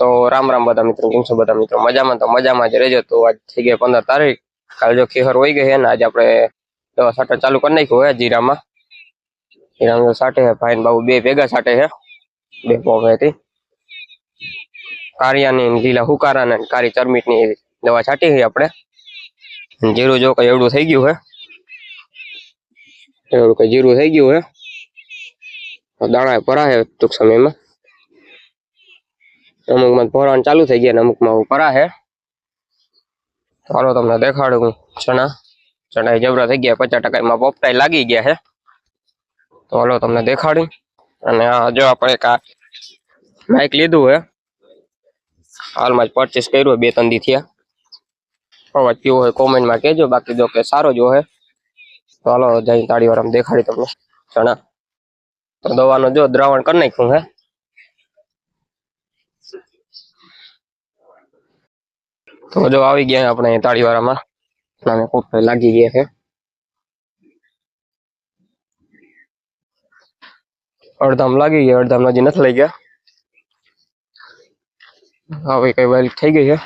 તો રામ રામ બદો મિત્રો હુંસો બદો મિત્રો મજામાં તો મજામાં જ રેજો તો આજ થઈ ગયે 15 તારીખ કાલે જો ખેહર હોય ગયે ને આજ આપણે સાટે ચાલુ કરન લ્યો હે જીરા માં એનો સાટે હે ભાઈના બાવ બે પેગા સાટે હે બે પોમેતી કારિયા ને લીલા હુકારા ને કારી ચર્મિટ ની નવા સાટી હે આપણે ને જીરું જો કઈ એડું થઈ ગયું હે એડું કઈ જીરું થઈ ગયું હે દાણા પરા હે તુક સમય માં અમુકમાં ભોરાણ ચાલુ થઈ ગયું ને અમુકમાં ઉપરા છે તો હાલો તમને દેખાડું છું चना चना હજબરા થઈ ગયા 50% માં પોપટાઈ લાગી ગયા છે તો હાલો તમને દેખાડી અને આ જો આપણે એક માઈક લીધું હે હાલ માં પરચેસ કર્યું બે ત્રણ દી થયા ઓ વાત કેવો હોય કોમેન્ટ માં કહેજો બાકી જો કે સારો જો છે તો હાલો જાઈ તાળીઓ રામ દેખાડી તમને चना ધંધવાનો જો દ્રવણ કર નખું હે तो जो आ गया अपने ताड़ीवाड़ा में अपना लागी गया है अड़दम लागी गया अड़दम ला जी नहीं लाई गया आवे कई बार थी गई है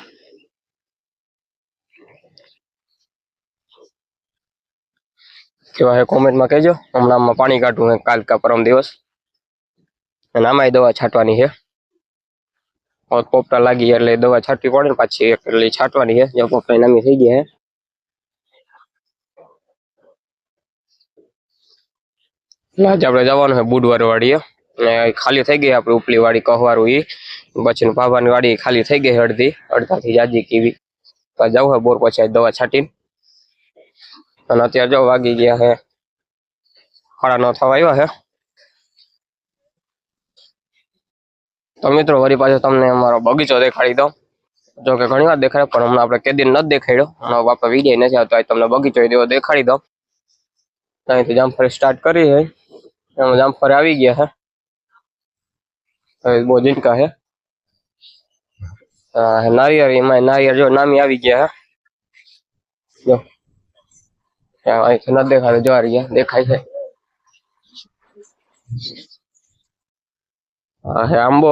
क्या है कॉमेंट में कहजो हम पानी काटू काल का परम दिवस नाम दवा छाटवा है और कोपटा लगी એટલે દવા છાટી કોડે પછી એક એટલે છાટવાની છે જો કોફાઈ નામી થઈ ગઈ હે ના જાવને જવાનો હે બુડવાર વાડી એ ખાલી થઈ ગઈ આપડે ઉપલી વાડી કહવારુ ઈ બચ્ચનો પાવન વાડી ખાલી થઈ ગઈ અડધી અડધી જાદી કરી તો જાવ હે બોર પછી દવા છાટી અન અત્યાર જો વાગી ગયા હે 9:30 વાગ્યા હે तो मित्रों वरी पास तमने अमारो बगीचो देखाड़ी दू जो कि घनी देखाड़े पर हमने अपने कैदी न देखाड़ो हम आप विजय नहीं आता तुम बगीचो देखाड़ी दू तो जामफरी स्टार्ट करी है आ गया है आंबो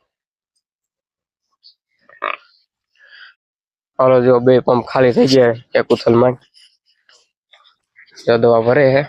હાલો જો બે પંપ ખાલી થઈ ગયા એક ઉથલમાં જો દવા ભરે હે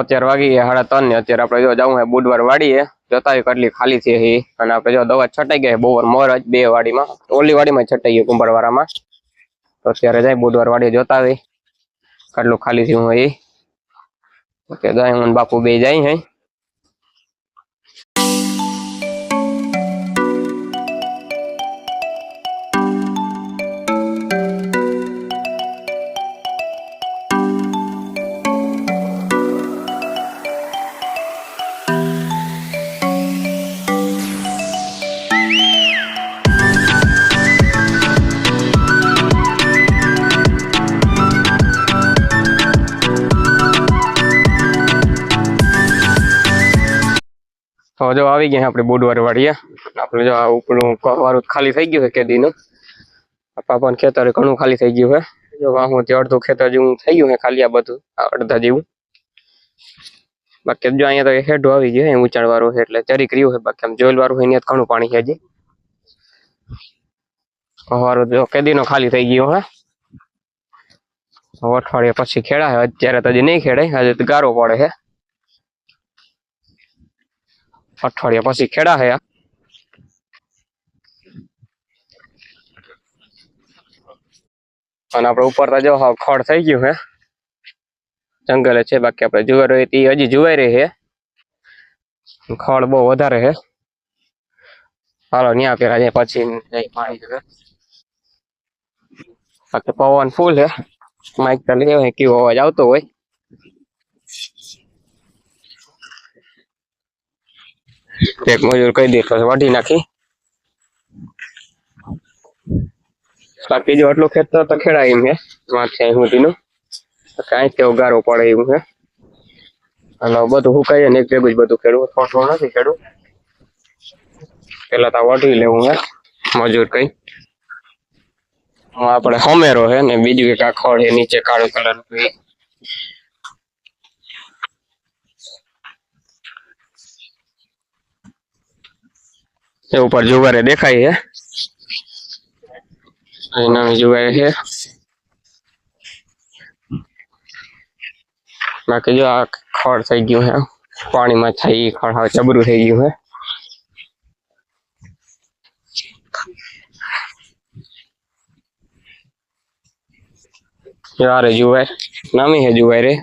અત્યારે વાગી સાડા ત્રણ ને અત્યારે આપણે જો જવું બુધવાર વાડીએ જોતા હોય કેટલી ખાલી છે હી અને આપણે જો દવા છટાઈ ગઈ બોવર મોર જ બે વાડીમાં ઓલી વાડી માં છટાઈ ગયું કુંભારવાળામાં તો અત્યારે જાય બુધવાર વાડી જોતા હોય કેટલું ખાલી થયું હોય એ જાય હું બાપુ બે જાય હે અજો આવી ગયા આપણે બોડવાર વાડીયા આપણને જો આ ઉપર નું પવારું તો ખાલી થઈ ગયું છે કેડી નું આ પાપન ખેતર ઘણું ખાલી થઈ ગયું છે જો આ હું જે અડધું ખેતર જે હું થઈ ગયું છે ખાલી આ બધું આ અડધા જેવું બાકી તો જો અહીંયા તો હેડું આવી ગયું છે ઉંચાળવારૂ છે એટલે ચરીક રહ્યું છે બાકી આમ જોલવારૂ હોય ને ત્યાં ઘણું પાણી છે જ પવારું જો કેડી નું ખાલી થઈ ગયું છે પવાર થાડે પછી ખેડા છે અત્યારે તજી નહીં ખેડે હજુ ધારો પડે છે ઠવાડિયા પછી કેડા હે આ ખાના આપણે ઉપર તા જો ખડ થઈ ગઈ છે જંગલે છે બાકી આપણે જુવા રહીતી હજી જુવાઈ રહે છે ખડ બહુ વધારે છે હાલો ન્યા પેરાજે પછી નઈ માઈ તો ક સક તો પાવરફુલ હે માઈક તલે આવે કે હોવા જાવ તો હોય એક મજૂર કહી દેતો છે વાઢી નાખી બાકી જો આટલું ખેતર તો ખેડાય એમ છે વાંચે સુધીનું કાંઈ તેવો ઉગારો પડે એવું છે અને બધું સુકાય ને એક ભેગું જ બધું ખેડવું થોડું થોડું નથી ખેડવું પેલા તો વાઢી લેવું હે મજૂર કઈ આપણે હોમેરો છે ને બીજું એક આ ખડ નીચે કાળો કલર ये ऊपर जुगर है देखा ही है जुगर है बाकी जो खड़ थी गयु है पानी में थी खड़ चबरू थी गयु है यार जुवा नामी है जुवा रे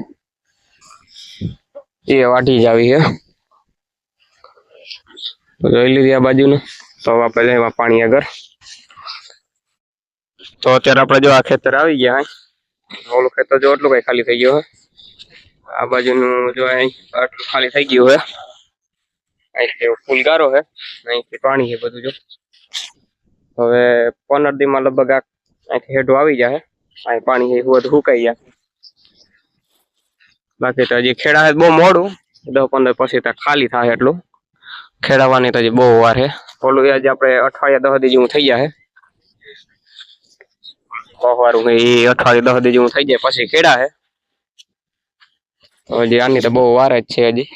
ये वाटी जावी है તો રહી લિયા बाजू નું તો આપણે એ પાણી આગળ તો અત્યારે આપણે જો આ ખેતર આવી ગયા આ ઓલું ખેતર જો આટલું બઈ ખાલી થઈ ગયું છે આ बाजू નું જો આટલું ખાલી થઈ ગયું છે આ ફૂલકારો છે નહીં કે પાણી છે બધું જો હવે 15 દિમાં લગભગ આ કે હેડું આવી જશે આ પાણી છે બધું સુકાઈ ગયું લા ખેતર જે ખેડા છે બહુ મોડું 10 15 પછી તો ખાલી થાહે આટલું ખેડાવવાની તો બહુ વાર છે ઓલું આજે આપણે અઠવાડિયા દહદી જેવું થઈ જાય પહોવારું એ અઠવાડિયા દહ જેવું થઈ જાય પછી ખેડા છે હજી આની તો બહુ વાર જ છે હજી